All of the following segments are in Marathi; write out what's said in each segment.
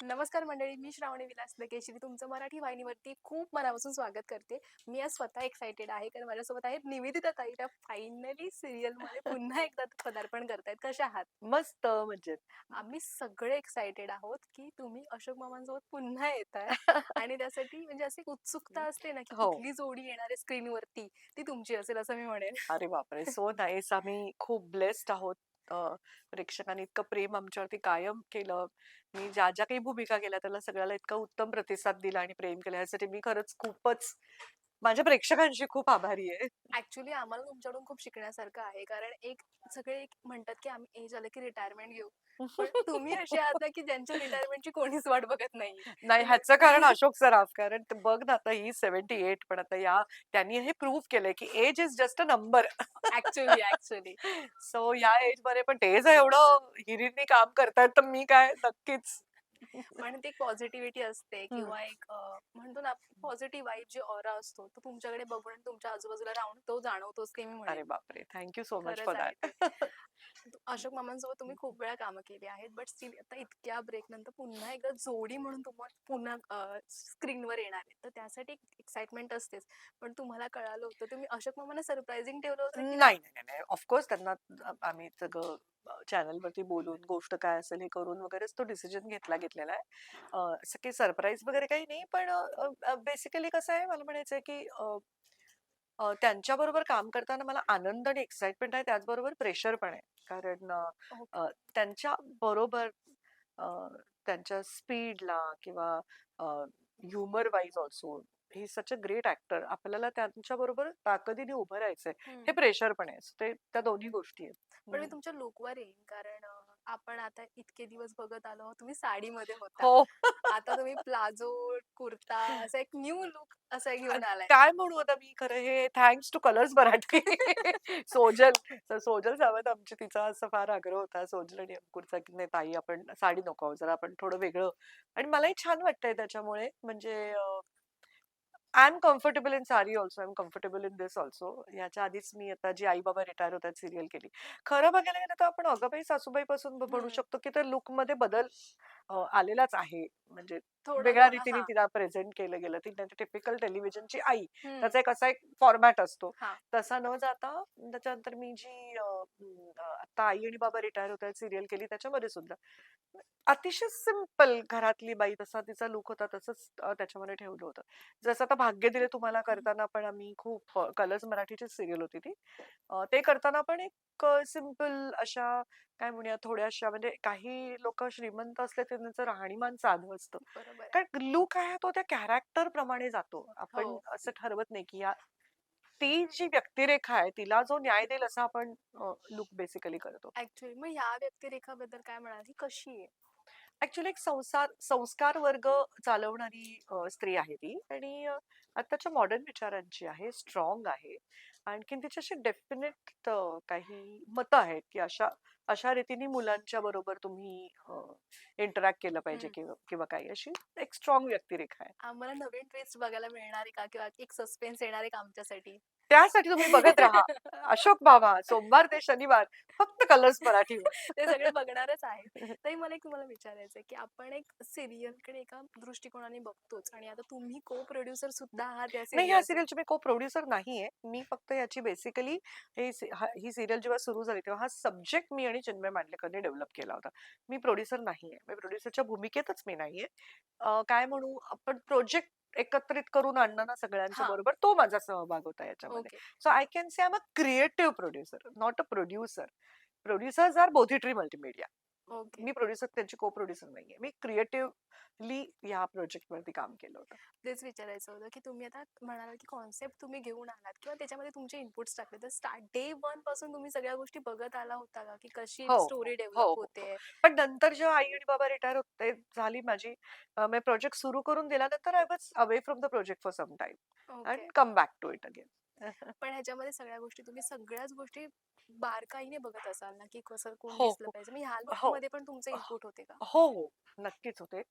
नमस्कार मंडळी मी श्रावणी विलास केशरी तुमचं मराठी वाहिनीवरती खूप मनापासून स्वागत करते. मी आज स्वतः एक्साइटेड आहे कारण माझ्यासोबत आहेत निवेदिता ताई. त्या फायनली सिरियलमध्ये पुन्हा एकदा पदार्पण करतायत. कशा आहात? मस्त म्हणजे आम्ही सगळे एक्साइटेड आहोत की तुम्ही अशोक मामांसोबत पुन्हा येत आहे आणि त्यासाठी म्हणजे अशी उत्सुकता असते ना की हो. कुठली जोडी येणार आहे स्क्रीनवरती ती तुमची असेल असं मी म्हणेन. अरे बापरे! सो नाईस आम्ही खूप ब्लेस्ड आहोत. अं, प्रेक्षकांनी इतकं प्रेम आमच्यावरती कायम केलं. मी ज्या ज्या काही भूमिका केल्या त्याला सगळ्याला इतका उत्तम प्रतिसाद दिला आणि प्रेम केलं. यासाठी मी खरंच खूपच माझ्या प्रेक्षकांशी खूप आभारी आहे. ऍक्च्युली आम्हाला तुमच्याकडून खूप शिकण्यासारखं आहे. कारण एक सगळे एक म्हणतात की आम्ही एज आलं की रिटायरमेंट घेऊ. पण तुम्ही असे आहात ना की ज्यांच्या रिटायरमेंटची कोणीच वाट बघत नाही नाही ह्याचं कारण अशोक सराफ कारण ते बघ ना आता ही सेव्हन्टी एट पण आता या त्यांनी हे प्रूव्ह केलंय की age is just a number. Actually actually so या एजमध्ये पण ते जर एवढं हिरींनी काम करतायत तर मी काय नक्कीच पण ती पॉझिटिव्हिटी असते किंवा एक अं, म्हणतो ना पॉझिटिव्ह वाईब जे ऑरा असतो तो तुमच्याकडे बघून आणि तुमच्या आजूबाजूला राहून तो जाणवतोच की मी अरे म्हणेन बापरे! थँक्यू सो मच खरंच फॉर आहे. दॅट. तू- अशोक मामांसोबत तुम्ही खूप वेळा कामं केली आहेत बट स्टील आता इतक्या ब्रेक नंतर पुन्हा एकदा जोडी म्हणून तुम्हाला पुन्हा स्क्रीनवर येणार आहे तर त्यासाठी एक्साइटमेंट असतेच. पण तुम्हाला कळालं होतं तुम्ही अशोक मामांना सरप्राइझिंग ठेवलं होतं नाही नाही नाही ऑफकोर्स त्यांना आम्ही सगळं चॅनल वरती बोलून गोष्ट काय असेल हे करून वगैरेच तो डिसिजन घेतला घेतलेला आहे असं काही सरप्राईज वगैरे काही नाही पण बेसिकली कसं आहे मला म्हणायचं आहे की त्यांच्या बरोबर काम करताना मला आनंद आणि एक्साइटमेंट आहे त्याचबरोबर प्रेशर पण आहे कारण. अ, त्यांच्या बरोबर त्यांच्या स्पीडला किंवा humour wise also he such a great actor आपल्याला त्यांच्या बरोबर ताकदीने उभं राहायचंय. हे हम्म. प्रेशर पण आहे. ते त्या दोन्ही गोष्टी आहेत. पण मी हम्म. तुमच्या लुकवर येईन कारण अं, आपण आता इतके दिवस बघत आलो तुम्ही साडीमध्ये होता. हो. आता तुम्ही प्लाझो कुर्ता असं एक न्यू लुक असं घेऊन आलाय. काय म्हणू आता मी खरं हे thanks to Colors Marathi. Sojal तर सोजल सावंत आमची तिचा असा फार आग्रह होता. सोजल आणि अंकुरचा की नाही ताई आपण साडी नको जरा आपण थोडं वेगळं. आणि मलाही छान वाटतंय त्याच्यामुळे. म्हणजे I am comfortable in sari also I am comfortable in this also याच्या आधीच मी आता जी आई बाबा रिटायर होतात सिरियल केली. खरं बघायला गेलं तर आपण अगबाई सासूबाई पासून म्हणू. शकतो की त्या लुकमध्ये बदल अ, आलेलाच आहे. म्हणजे वेगळ्या रीतीने. तिला प्रेझेंट केलं गेलं ती टिपिकल टेलिव्हिजनची आई. त्याचा एक असा एक फॉर्मॅट असतो. तसा न जाता त्याच्यानंतर मी जी आता आई आणि बाबा रिटायर होत सिरियल केली त्याच्यामध्ये सुद्धा अतिशय सिंपल घरातली बाई तसा तिचा लुक होता तसंच त्याच्यामध्ये ठेवलं होतं जसं आता भाग्य दिले तुम्हाला करताना पण आम्ही खूप कलर्स मराठीची सिरियल होती ती ते करताना पण एक सिंपल अशा काय म्हणूया थोड्याशा म्हणजे काही लोक श्रीमंत असले त्यांचं राहणीमान साधं असतं. कारण लुक आहे तो त्या कॅरेक्टर प्रमाणे जातो. आपण हो. असं ठरवत नाही की या ती जी व्यक्तिरेखा आहे तिला जो न्याय देईल असं आपण लुक बेसिकली करतो. ऍक्च्युली मग ह्या व्यक्तिरेखाबद्दल काय म्हणाल? ही कशी आहे? ऍक्च्युली एक संसार संस्कार वर्ग चालवणारी स्त्री आहे ती आणि आताच्या मॉडर्न विचारांची आहे स्ट्रॉंग आहे. आणखीन तिच्याशी डेफिनेट काही मतं आहेत की अशा अशा रीतीने मुलांच्या बरोबर तुम्ही इंटरॅक्ट केलं पाहिजे किंवा काही अशी एक स्ट्रॉंग व्यक्तिरेखा आहे. आम्हाला नवीन ट्विस्ट बघायला मिळणार आहे का? किंवा एक सस्पेन्स येणार आहे का आमच्यासाठी? त्यासाठी तुम्ही बघत राहा. अशोक बाबा सोमवार ते शनिवार फक्त कलर्स मराठी ते सगळे बघणारच आहे तरी मला एक तुम्हाला विचारायचं आहे की आपण एक सिरियलकडे एका दृष्टिकोनाने बघतोच आणि आता तुम्ही को प्रोड्युसर सुद्धा आहात या नाही चे. सिरियलची मी को प्रोड्युसर नाहीये. मी फक्त याची बेसिकली हे सिरियल जेव्हा सुरू झाली तेव्हा हा सब्जेक्ट मी आणि चिन्मय मांडलेकरने डेव्हलप केला होता. मी प्रोड्युसर नाहीये. मी प्रोड्युसरच्या भूमिकेतच मी नाहीये. काय म्हणू? आपण प्रोजेक्ट एकत्रित करून आणणं ना सगळ्यांच्या हा. बरोबर तो माझा सहभाग होता याच्यामध्ये. Okay. So I can say I am a creative producer not a producer producers are Bodhitree multimedia okay. Me producer त्यांची को प्रोड्युसर नाहीये. मी क्रिएटिव्हली या प्रोजेक्ट वरती काम केलं होतं. तेच विचारायचं होतं की तुम्ही आता म्हणाला की कॉन्सेप्ट तुम्ही घेऊन आलात किंवा त्याच्यामध्ये तुमचे इनपुट्स टाकले. तर स्टार्ट डे वनपासून तुम्ही सगळ्या गोष्टी बघत आला होता का? की कशी हो, स्टोरी हो, डेव्हलप हो, होते? पण नंतर जेव्हा आई आणि बाबा रिटायर होते झाली माझी मी प्रोजेक्ट सुरू करून दिल्यानंतर I was away from the project for some time okay. And come back to it again पण ह्याच्यामध्ये सगळ्या गोष्टी तुम्ही सगळ्याच गोष्टी बारकाईने बघत असाल ना की कसं कोण हो, दिसलं हो. पाहिजे मग ह्या हो. मध्ये पण तुमचे इनपुट होते का हो हो नक्कीच होते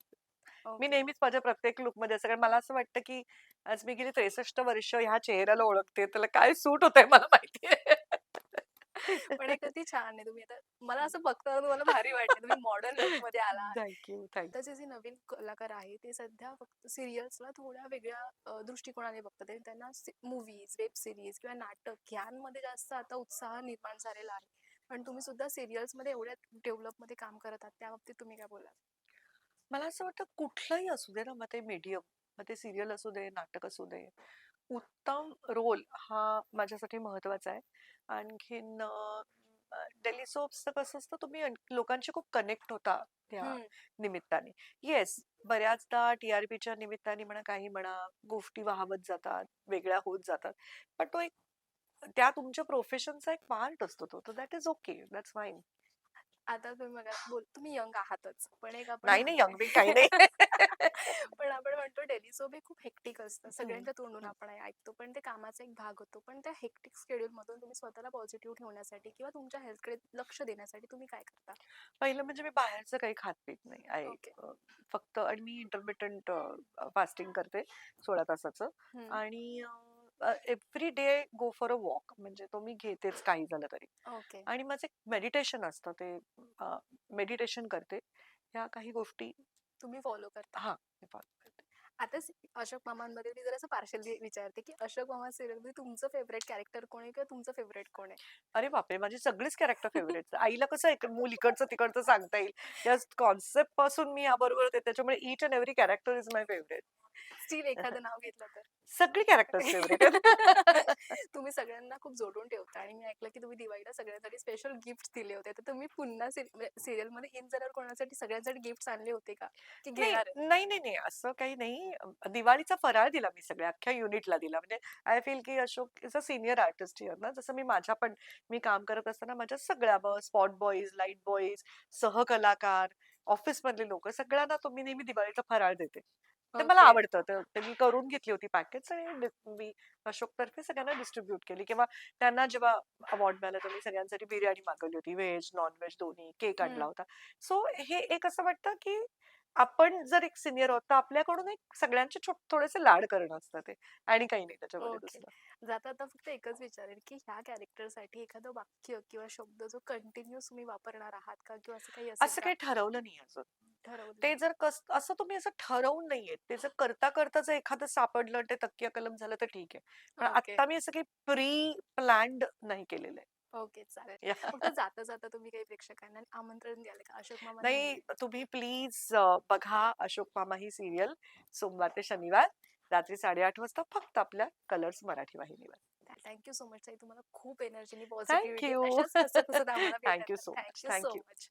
मी. नेहमीच माझ्या प्रत्येक लुकमध्ये असं कारण मला असं वाटतं की आज मी गेली त्रेसष्ट वर्ष ह्या चेहऱ्याला ओळखते त्याला काय सूट होतंय मला माहितीये पण हे किती छान आहे तुम्ही आता मला असं बघताना तुम्हाला भारी वाटते तुम्ही मॉडर्न लुकमध्ये आला. थँक्यू थँक्यू आताचे जे नवीन कलाकार आहे ते सध्या फक्त सिरियल्सला थोड्या वेगळ्या अ, दृष्टिकोनाने बघतात आणि त्यांना मूवीज वेब सिरीज किंवा नाटक ह्यांमध्ये जास्त आता उत्साह निर्माण झालेला आहे. पण तुम्ही सुद्धा सिरियल्समध्ये एवढ्या डेव्हलपमध्ये काम करत आहात त्या बाबतीत तुम्ही काय बोलाल? मला असं वाटतं कुठलंही असू दे ना मग ते मीडियम मग ते सिरियल असू दे नाटक असू दे उत्तम रोल हा माझ्यासाठी महत्त्वाचा आहे. आणखीन डेली सोप्सचं कसं असतं तुम्ही अन- लोकांशी खूप कनेक्ट होता त्या हम्म, निमित्ताने. येस बऱ्याचदा टीआरपीच्या निमित्ताने म्हणा काही म्हणा गोष्टी वाहवत जातात वेगळ्या होत जातात. पण तो एक त्या तुमच्या प्रोफेशनचा एक पार्ट असतो तो that is okay that's fine. आता तुम्ही मला बोल तुम्ही यंग आहातच. पण एक आपण नाही यंग बी काही नाही. पण आपण म्हणतो डेली सोप हे खूप हेक्टिक असतं सगळ्यांच्या तोंडून. आपण हे ऐकतो. पण ते कामाचा एक भाग होतो. पण त्या हेक्टिक शेड्यूल मधून तुम्ही स्वतःला पॉझिटिव्ह ठेवण्यासाठी किंवा तुमच्या हेल्थकडे लक्ष देण्यासाठी तुम्ही काय करता? पहिलं म्हणजे मी बाहेरचं काही खात पित नाही. I okay. फक्त आणि मी इंटरमिटंट फास्टिंग करते सोळा तासाचं. आणि every day go for a walk म्हणजे तो मी घेतेच काही झालं तरी. ओके. आणि माझं मेडिटेशन असतं ते मेडिटेशन करते. ह्या काही गोष्टी तुम्ही फॉलो करता. हा मी follow करते. आता स- अशोक मामांमध्ये मी जरा पार्शली विचारते की अशोक मामा सिरियलमध्ये तुमचं फेवरेट कॅरेक्टर कोण आहे किंवा तुमचं फेवरेट कोण आहे? अरे बापरे! माझी सगळीच कॅरेक्टर फेवरेट आईला कसं एक मूल इकडचं तिकडचं सांगता येईल. या कॉन्सेप्टपासून मी याबरोबर होते त्याच्यामुळे each and every character is my favourite still एखादं नाव घेतलं तर. सगळी कॅरेक्टर तुम्ही सगळ्यांना खूप जोडून ठेवता आणि मी ऐकलं की तुम्ही दिवाळीला सगळ्यांसाठी स्पेशल गिफ्ट दिले होते. तर तुम्ही पुन्हा सिरियलमध्ये इन झाल्यावर कोणासाठी सगळ्यांसाठी गिफ्ट आणले होते का? की नाही घेणार? नाही नाही नाही, असं काही नाही. दिवाळीचा फराळ दिला मी सगळ्या अख्ख्या युनिटला दिला. म्हणजे आय फील की Ashok is a senior artist here ना. जसं मी माझ्या पण मी काम करत असताना माझ्या सगळ्या स्पॉट बॉईज लाइट बॉईज सहकलाकार ऑफिस मधले लोक सगळ्यांना तो मी नेहमी दिवाळीचा फराळ देते. ते मला. आवडतं तर ते मी करून घेतली होती पॅकेज आणि डि- मी अशोक तर्फे सगळ्यांना डिस्ट्रीब्युट केली किंवा त्यांना जेव्हा अवॉर्ड मिळाला तर मी सगळ्यांसाठी बिर्याणी मागवली होती व्हेज नॉन व्हेज दोन्ही केक आणला हम्म. होता सो हे एक असं वाटतं की आपण जर एक सिनियर आहोत तर आपल्याकडून एक सगळ्यांचे छोट थोडेसे लाड करणं असतं ते आणि काही नाही त्याच्यामध्ये. दुसरं जाता आता फक्त एकच विचारेल की ह्या कॅरेक्टरसाठी एखादं वाक्य किंवा शब्द जो कंटिन्युअस तुम्ही वापरणार आहात का किंवा असं काही असेल असं का? काही ठरवलं नाही अजून ते? जर कस असं तुम्ही असं ठरवून नाहीये ते जर करता करता जर एखादं सापडलं ते तक्किया कलम झालं तर ठीक आहे पण Okay. आता मी असं काही प्री प्लॅन्ड नाही केलेलं आहे ओके चालेल Yeah. फक्त जाता जाता तुम्ही काही प्रेक्षकांना आमंत्रण द्याल का अशोक मामा नाही तुम्ही प्लीज बघा अशोक मामा ही सिरियल सोमवार ते शनिवार रात्री साडेआठ वाजता फक्त आपल्या कलर्स मराठी वाहिनीवर थँक्यू सो मच ताई तुम्हाला खूप एनर्जीनी Thank पॉझिटिव्हिटी you. अशाच हसत हसत आम्हाला Thank you भेटायला. so much. Thank you Thank so you. much.